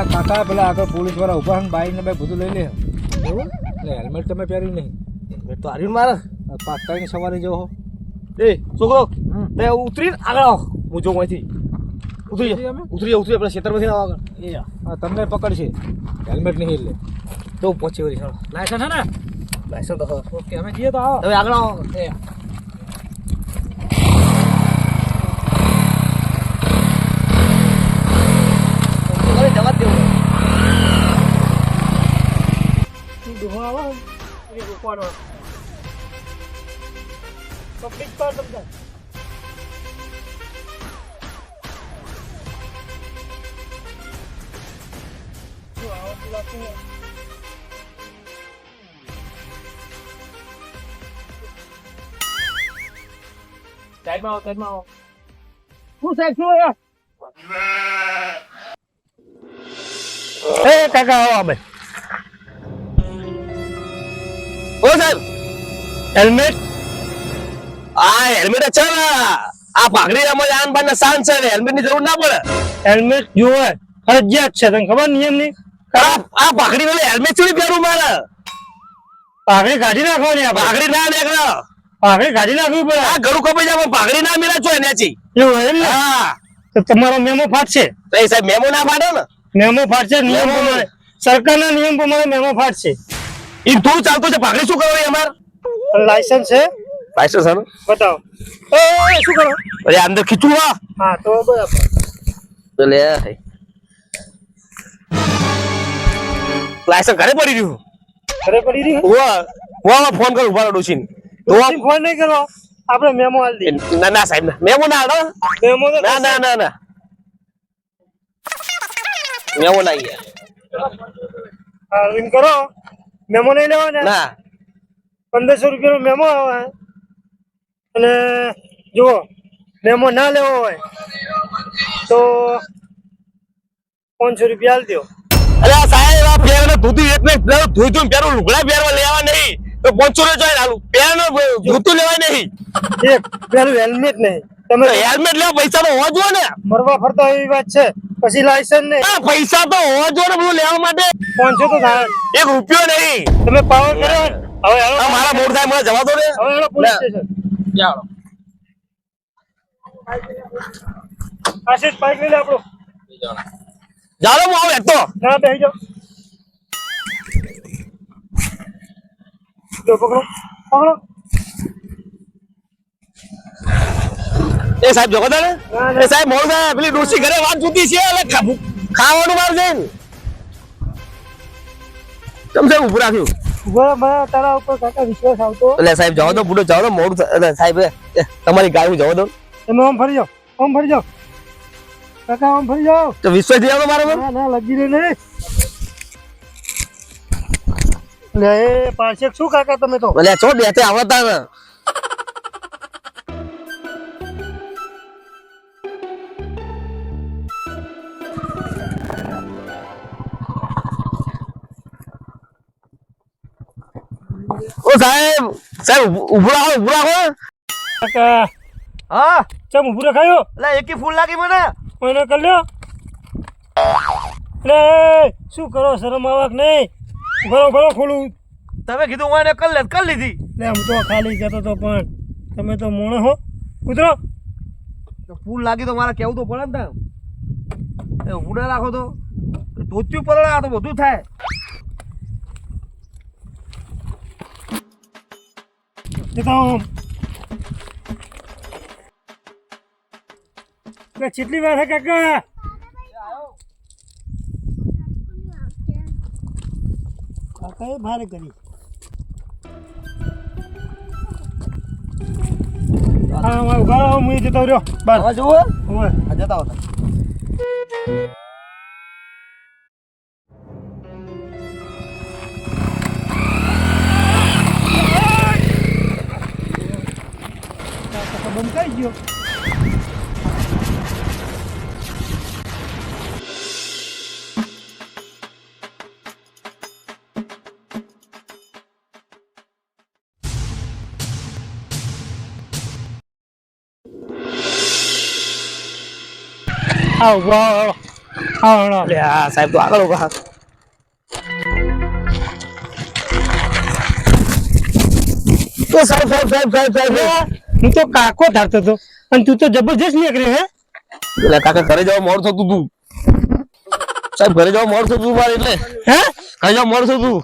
આ કાકા પેલા આગળ પોલીસવાળા ઊભા ને બાઈક ને બાઈક બધું લઈ લે. એવું એટલે હેલ્મેટ તમે પહેર્યું નહીં. હેલ્મેટ તો હાર્યું મારે. પાંચ તારીખ સવારે જવો એ છોકરો તે ઉતરીને આગળ આવો. હું જોઉં અહીંથી. ઉતરી અમે? ઉતરી ઉતરી આપણે ખેતરમાંથી આવો આગળ. એ હા તમને પકડશે. હેલ્મેટ નહીં એટલે તો પહોંચી વળી લાયસન્સ હે ને? લાયસન્સ તો ઓકે અમે જઈએ તો આવો. હવે આગળ આવો. એ હવે જવા જ દેવું ડોહો આવો એ રોકવાનો પબ્લિક પર તમને સાઈડમાં આવો સાઈડમાં આવો શું સાહેબ શું એ કાકા આવો અમે ઓ સાહેબ હેલ્મેટ? આ હેલ્મેટ છે ને. આ પાઘડી રમત આન બાન શાન છે હેલ્મેટની જરૂર ના પડે. હેલ્મેટ જોવે ફરજિયાત છે તને ખબર નિયમની? આ પાઘડી વાળી હેલ્મેટ ચોરી પહેરું મારે. પાઘડી કાઢી નાખવાની આ પાઘડી ના નીકળે પાઘડી કાઢી નાખવી પડે. આ ઘરું કપાઈ જાય પાઘડી ના મેળા છો એનાથી. એવું એમ ને? હા. તો તમારો મેમો ફાટશે. તો એ સાહેબ મેમો ના ફાટે ને? મેમો ફાટશે નિયમ પ્રમાણે. સરકારના નિયમ પ્રમાણે મેમો ફાટશે. એ તું ચાલતું છે પાઘડી શું કરો અમાર? લાયસન્સ છે. લાયસન્સ છે બતાવો. એ શું કરો? અરે અંદર ખીચું હા. હા તો બરાબર. તો લે લાયસન્સ ઘરે પડી રહ્યું. ઘરે પડી રહ્યું? ઓવા ઓવા ફોન કર ઊભા છીન તો ફોન નહીં કરો. આપણે મેમો આલ દે ના ના સાહેબ ના. મેમો ના આડો મેમો ના ના ના ના. મેમો ના ગયા હા રિંગ કરો. મેમો નહીં લેવાના? ના. પંદરસો રૂપિયાનો મેમો આવે. અને જુઓ મેમો ના લેવો હોય તો પાંચસો રૂપિયા આલ દો અરે સાહેબ આ એક ધોતી એટલે ધોઈ ધોઈ પેરું લુગડા પહેરવા લેવા નહીં. તો પાંચસો રૂપિયા જોઈ આલું. પેરનો ધોતું લેવાય નહીં. એક પેલું હેલ્મેટ નહીં. તમે હેલ્મેટ લેવા પૈસા નો હોવા ને. મરવા ફરતા એવી વાત છે. પછી લાયસન્સ નહીં. પૈસા તો હોવા જો ને બધું લેવા માટે. પાંચસો તો થાય. એક રૂપિયો નહીં. તમે પાવર કર્યો હવે મારા મોડ થાય મને જવા દો ને. હવે પોલીસ સ્ટેશન ચાલો આશીષ બાઈક લઈ લે આપણું. જાલો હું આવે તો. ના બેહી જાઓ. પકડો. પકડો. એ સાહેબ તારે ના, ના. એ સાહેબ. મોડું થાય પેલી ડોસી ઘરે વાત જોતી છે એટલે ખાવાનું માર દે તમ સાહેબ ઉભું રાખ્યું? ઊભા તારા ઉપર કાકા વિશ્વાસ આવતો. એટલે સાહેબ જવા દો બુડો દો મોડું એટલે સાહેબ તમારી ગાડી જવા દો. તમે આમ ફરી જાઓ આમ ફરી જાઓ. કાકા આમ ફરી જાઓ. તો વિશ્વાસ નહીં આવતો મારા પર ના ના લગી રે લે એ શું કાકા તમે તો? એટલે છો બે તે આવતા સાહેબ સાહેબ ઉભરા ઉભું ઉભરા ઉભું કાકા. હા? ચમ ઉભું રખાયો? લે એકી ફૂલ લાગી મને. મને કલ્યો લે શું કરો શરમ આવક નહીં. ભરો ભરો ખોલું. તમે કીધું હું એને કર લે કરી લીધી. લે હું તો ખાલી કહેતો તો પણ. તમે તો મોણો હો. કૂતરો તો ફૂલ લાગી તો મારે કેવું તો પડે ને તમે? ના રાખો તો. ધોત્યું પડે આ તો બધું થાય. જતા કે કેટલી વાર હે કાકા? કાકાએ ભારે કરી. હા હા ઊભા હું જતો રહ્યો. બાર. જુઓ જતા હોતા કરી ગયો આવ હા હળો અરે આ સાહેબ તો આગળ ઊભા તો સાહેબ સાહેબ સાહેબ સાહેબ સાહેબ હું તો કાકો ધારતો હતો. અને તું તો જબરજસ્ત નીકળ્યો હે. એટલે કાકા ઘરે જવા મોડ થતું તું. સાહેબ ઘરે જવા મોડ થતું તું મારે એટલે. હે? ઘરે જવા મોડ થતું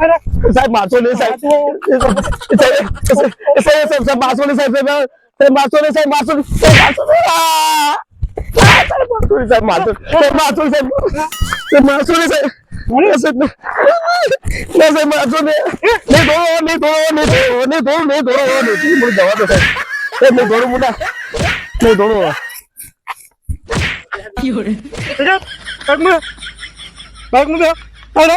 અરે સાહેબ મારશો નહીં સાહેબ. સાહેબ સાહેબ સાહેબ સાહેબ મારશો નહીં સાહેબ સાહેબ. મારશો નહીં સાહેબ મારશો નહીં. સાહેબ મારશો નહીં. આ! આ, સાહેબ મારશો નહીં. સાહેબ. મારશો સાહેબ ના, સાહેબ ના સાહેબ મારશો નહીં દોડો નહીં દોડો નહીં દોડો નહીં દોડો નહીં દોડો નહીં મને જવા દો સાહેબ નહીં દોડો મુડા નહીં દોડો પકડ પગમાં પગમાં બે હળો